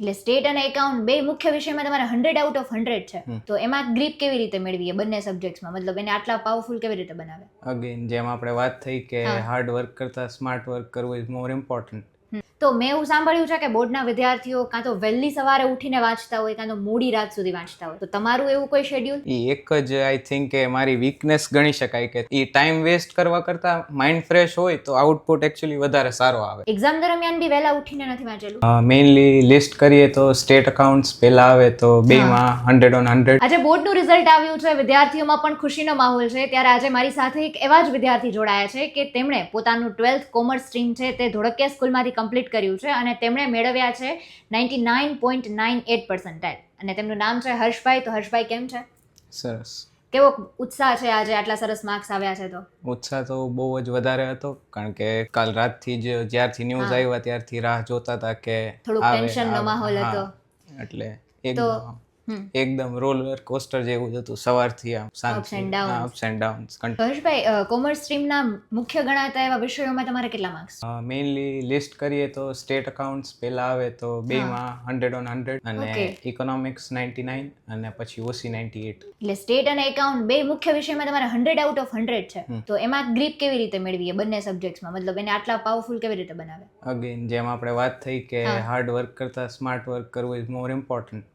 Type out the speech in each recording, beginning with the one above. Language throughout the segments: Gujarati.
એટલે સ્ટેટ અને એકાઉન્ટ બે મુખ્ય વિષયમાં તમારે હંડ્રેડ આઉટ ઓફ હંડ્રેડ છે. તો એમાં ગ્રીપ કેવી રીતે મેળવીએ બંને સબ્જેક્ટ્સમાં મતલબ એને આટલા પાવરફુલ કેવી રીતે બનાવે? અગેન જેમ આપણે વાત થઈ કે હાર્ડ વર્ક કરતાં સ્માર્ટ વર્ક કરવું ઇઝ મોર ઇમ્પોર્ટન્ટ તો મેં એવું સાંભળ્યું છે કે બોર્ડના વિદ્યાર્થીઓ કાં તો વહેલી સવારે ઉઠીને વાંચતા હોય કાં તો મોડી રાત સુધી વાંચતા હોય. તો તમારું એવું કોઈ શેડ્યુલ એ એક જ આઈ થિંક કે મારી વીકનેસ ગણી શકાય કે એ ટાઈમ વેસ્ટ કરવા કરતાં માઇન્ડ ફ્રેશ હોય તો આઉટપુટ એકચ્યુઅલી વધારે સારો આવે. એક્ઝામ દરમિયાન બી વહેલા ઉઠીને નથી વાંચેલું? મેઇનલી લિસ્ટ કરીએ તો સ્ટેટ અકાઉન્ટ્સ પહેલા આવે તો બેમાં હંડ્રેડ ઓન હંડ્રેડ આજે બોર્ડનું રિઝલ્ટ આવ્યું છે વિદ્યાર્થીઓમાં પણ ખુશીનો માહોલ છે. ત્યારે આજે મારી સાથે એક એવા જ વિદ્યાર્થી જોડાયા છે કે તેમણે પોતાનું ટ્વેલ્થ કોમર્સ સ્ટ્રીમ છે તે ધોળકિયા સ્કૂલમાંથી કમ્પ્લીટ કર્યું છે અને તેમણે મેળવ્યા છે ninety nine point nine eight percentile અને તેમનું નામ છે હર્ષભાઈ. તો હર્ષભાઈ કેમ છે? સરસ. કેવો ઉત્સાહ છે આજે? આટલા સરસ માર્ક્સ આવ્યા છે તો. ઉત્સાહ તો બહુ જ વધારે હતો કારણ કે કાલ રાતથી જ જ્યારથી ન્યૂઝ. આવ્યા ત્યારથી રાહ જોતા હતા કે થોડું ટેન્શનનો માહોલ હતો. એટલે તો એકદમ રોલર કોસ્ટર જેવું જ હતું. સવારથી આમ સાંજ. Ups and downs Harshbhai commerce સ્ટ્રીમના મુખ્ય ગણાતા એવા વિષયોમાં તમારે કેટલા માર્ક્સ મેઇનલી લિસ્ટ કરીએ તો સ્ટેટ એકાઉન્ટ્સ પહેલા આવે તો બેમાં હંડ્રેડ ઓન હંડ્રેડ અને ઇકોનોમિક્સ નાઇન્ટી નાઇન અને પછી ઓસી નાઇન્ટી એટ એટલે સ્ટેટ અને એકાઉન્ટ બે મુખ્ય વિષયમાં તમારે હંડ્રેડ આઉટ ઓફ હંડ્રેડ છે. તો એમાં ગ્રીપ કેવી રીતે મેળવીએ બંને સબ્જેક્ટ્સમાં મતલબ એને આટલા પાવરફુલ કેવી રીતે બનાવે? અગેન જેમ આપણે વાત થઈ કે હાર્ડ વર્ક કરતાં સ્માર્ટ વર્ક કરવું ઇઝ મોર ઇમ્પોર્ટન્ટ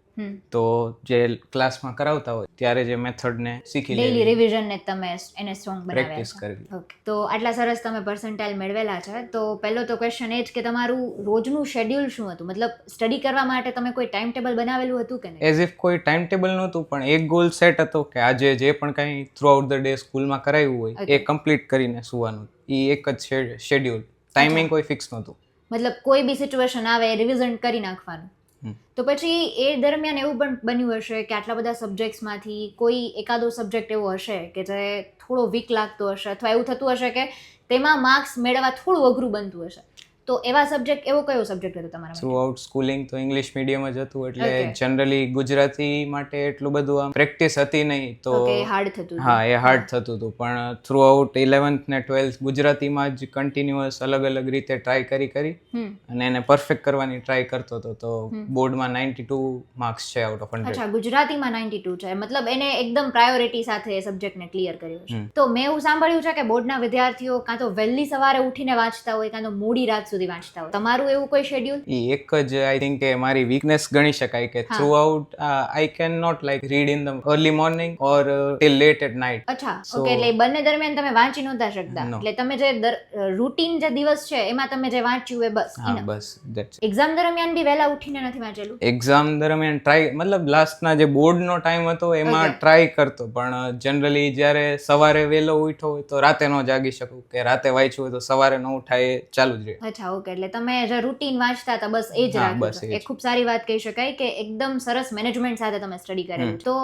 તો જે ક્લાસમાં કરાવતા હોય ત્યારે જે મેથડને શીખી ડેઈલી લેવી. રિવિઝન ને તમે એને સ્ટ્રોંગ બનાવ્યા પ્રેક્ટિસ કરવી ઓકે તો આટલા સરસ તમે પર્સન્ટાઇલ મેળવેલા છે. તો પહેલો તો ક્વેશ્ચન એ જ કે તમારું રોજનું શેડ્યુલ શું હતું? મતલબ સ્ટડી કરવા માટે તમે કોઈ ટાઈમ ટેબલ બનાવેલું હતું કે નહીં? એઝ ઇફ કોઈ ટાઈમ ટેબલ નહોતું પણ એક ગોલ સેટ હતો કે આજે જે પણ કંઈ થ્રુ આઉટ ધ ડે સ્કૂલમાં કરાવ્યું હોય એ કમ્પ્લીટ કરીને સુવાનું. એ એક જ શેડ્યુલ ટાઈમિંગ કોઈ ફિક્સ નહોતું. મતલબ કોઈ બી સિચ્યુએશન આવે રિવિઝન કરી નાખવાનું. તો પછી એ દરમિયાન એવું પણ બન્યું હશે કે આટલા બધા સબ્જેક્ટ્સમાંથી કોઈ એકાદો સબ્જેક્ટ એવો હશે કે જે થોડો વીક લાગતો હશે અથવા એવું થતું હશે કે તેમાં માર્ક્સ મેળવવા થોડું અઘરું બનતું હશે. તો એવા સબ્જેક્ટ એવો કયો સબ્જેક્ટ હતો તમારા થ્રુ આઉટ સ્કૂલિંગ તો ઇંગ્લિશ મીડિયમ જ હતું એટલે જનરલી ગુજરાતી માટે એટલું બધું આમ પ્રેક્ટિસ હતી નહીં તો હાર્ડ થતું હા એ હાર્ડ થતું હતું પણ થ્રુ આઉટ ઇલેવન્થ ને ટ્વેલ્થ ગુજરાતીમાં જ કન્ટિન્યુઅસ અલગ અલગ રીતે ટ્રાય કરી કરી અને એને પરફેક્ટ કરવાની ટ્રાય કરતો હતો તો. બોર્ડમાં નાઇન્ટી ટુ માર્ક્સ છે આઉટ ઓફ હંડ્રેડ અચ્છા ગુજરાતીમાં નાઇન્ટી ટુ છે. મતલબ એને એકદમ પ્રાયોરિટી સાથે એ સબ્જેક્ટને ક્લિયર કર્યો છે. તો મેં એવું સાંભળ્યું છે કે બોર્ડના વિદ્યાર્થીઓ કાં તો વહેલી સવારે ઉઠીને વાંચતા હોય કાં તો મોડી રાત સુધી વાંચતા હોય. તમારું એવું કોઈ શેડ્યુલ એ એક જ આઈ થિંક કે મારી વીકનેસ ગણી શકાય કે throughout I can not like read in the early morning or till late at night અચ્છા ઓકે એટલે બંને દરમિયાન તમે વાંચી નહોતા શકતા. એટલે તમે જે રૂટીન જે દિવસ છે એમાં તમે જે વાંચ્યું એ બસ હા બસ ધેટ્સ એક્ઝામ દરમિયાન બી વહેલા ઉઠીને નથી વાંચેલું? એક્ઝામ દરમિયાન ટ્રાય મતલબ લાસ્ટના જે બોર્ડનો ટાઈમ હતો એમાં ટ્રાય કરતો પણ જનરલી જ્યારે સવારે વહેલો ઉઠો હોય તો રાતે ન જાગી શકું. કે રાતે વાંચ્યું હોય તો સવારે ન ઉઠાય ચાલુ જ રહે. અચ્છા ઓકે. એટલે તમે જે રૂટીન વાંચતા હતા બસ એ જ એ એ ખૂબ સારી વાત કહી શકાય કે એકદમ સરસ મેનેજમેન્ટ સાથે તમે સ્ટડી કરેલું. તો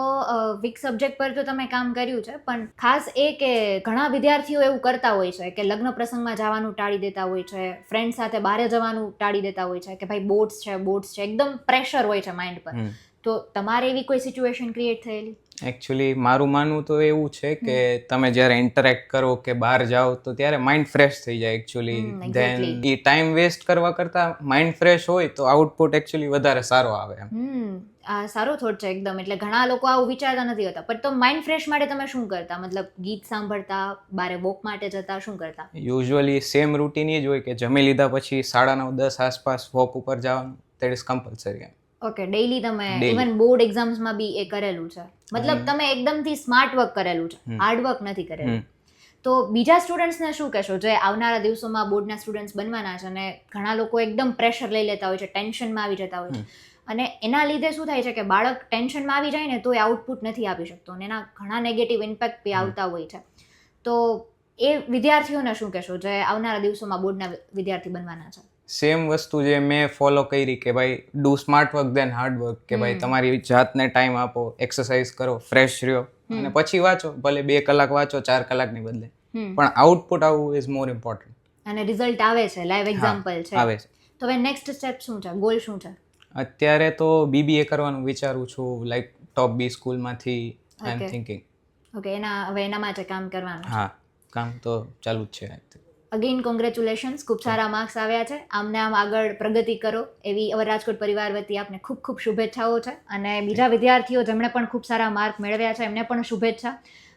વીક સબ્જેક્ટ પર તો તમે કામ કર્યું છે પણ ખાસ એ કે ઘણા વિદ્યાર્થીઓ એવું કરતા હોય છે કે લગ્ન પ્રસંગમાં જવાનું ટાળી દેતા હોય છે ફ્રેન્ડ સાથે બહાર જવાનું ટાળી દેતા હોય છે કે ભાઈ બોટ્સ છે બોટ્સ છે. એકદમ પ્રેશર હોય છે માઇન્ડ પર. તો તમારે એવી કોઈ સિચ્યુએશન ક્રિએટ થયેલી? એકચ્યુઅલી મારું માનવું તો એવું છે કે તમે જ્યારે ઇન્ટરેક્ટ કરો કે બહાર જાઓ તો ત્યારે માઇન્ડ ફ્રેશ થઈ જાય એકચ્યુઅલી ધેન એ ટાઈમ વેસ્ટ કરવા કરતાં માઇન્ડ ફ્રેશ હોય તો આઉટપુટ એકચ્યુઅલી વધારે સારો આવે એમ. આ સારો થોટ છે એકદમ. એટલે ઘણા લોકો આવું વિચારતા નથી હોતા. પણ તો માઇન્ડ ફ્રેશ માટે તમે શું કરતા? મતલબ ગીત સાંભળતા બારે વોક માટે જતા શું કરતા? યુઝ્યુઅલી સેમ રૂટીન એ જ હોય કે જમી લીધા પછી સાડા નવ દસ આસપાસ વોક ઉપર જવાનું. દેટ ઇઝ કમ્પલસરી એમ. ઓકે ડેઈલી તમે ઇવન બોર્ડ એક્ઝામ્સમાં બી એ કરેલું છે. મતલબ. તમે એકદમથી સ્માર્ટ વર્ક કરેલું છે. હાર્ડ વર્ક નથી કરેલું. તો બીજા સ્ટુડન્ટ્સને શું કહેશો? જે આવનારા દિવસોમાં બોર્ડના સ્ટુડન્ટ્સ બનવાના છે અને ઘણા લોકો એકદમ પ્રેશર લઈ લેતા હોય છે ટેન્શનમાં આવી જતા હોય છે. અને એના લીધે શું થાય છે કે બાળક ટેન્શનમાં આવી જાય ને તો એ આઉટપુટ નથી આપી શકતો અને એના ઘણા નેગેટિવ ઇમ્પેક્ટ બી આવતા હોય છે. તો એ વિદ્યાર્થીઓને શું કહેશો? જે આવનારા દિવસોમાં બોર્ડના વિદ્યાર્થી બનવાના છે. સેમ વસ્તુ જે મેં ફોલો કરી કે ભાઈ do smart work then hard work કે ભાઈ તમારી જાતને ટાઈમ આપો એક્સરસાઇઝ કરો ફ્રેશ રહ્યો. અને પછી વાંચો ભલે બે કલાક વાંચો ચાર કલાકની બદલે. પણ આઉટપુટ આવવું ઇઝ મોર ઇમ્પોર્ટન્ટ અને રિઝલ્ટ આવે છે લાઈવ એક્ઝામ્પલ છે. આવે છે. તો હવે નેક્સ્ટ સ્ટેપ શું છે? ગોલ શું છે? અત્યારે તો બીબીએ કરવાનું વિચારું છું લાઈક ટોપ બી સ્કૂલમાંથી આઈ એમ થિંકિંગ ઓકે એના હવે એના માટે કામ કરવાનું હા કામ તો ચાલુ જ છે અગેન કોંગ્રેચ્યુલેશન્સ ખૂબ સારા માર્ક્સ આવ્યા છે. આમને આમ આગળ પ્રગતિ કરો. એવી અવર રાજકોટ પરિવાર વતી આપને ખૂબ ખૂબ શુભેચ્છાઓ છે. અને બીજા વિદ્યાર્થીઓ જેમણે પણ ખૂબ સારા માર્ક મેળવ્યા છે એમને પણ શુભેચ્છા.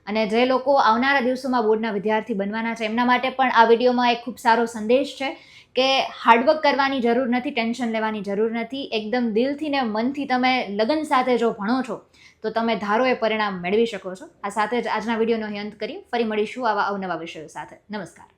અને જે લોકો આવનારા દિવસોમાં બોર્ડના વિદ્યાર્થી બનવાના છે એમના માટે પણ આ વિડીયોમાં એક ખૂબ સારો સંદેશ છે કે હાર્ડવર્ક કરવાની જરૂર નથી ટેન્શન લેવાની જરૂર નથી. એકદમ દિલથી ને મનથી તમે લગન સાથે જો ભણો છો તો તમે ધારો એ પરિણામ મેળવી શકો છો. આ સાથે જ આજના વિડીયોનો અહીં અંત કરીએ. ફરી મળીશું આવા અવનવા વિષયો સાથે. નમસ્કાર.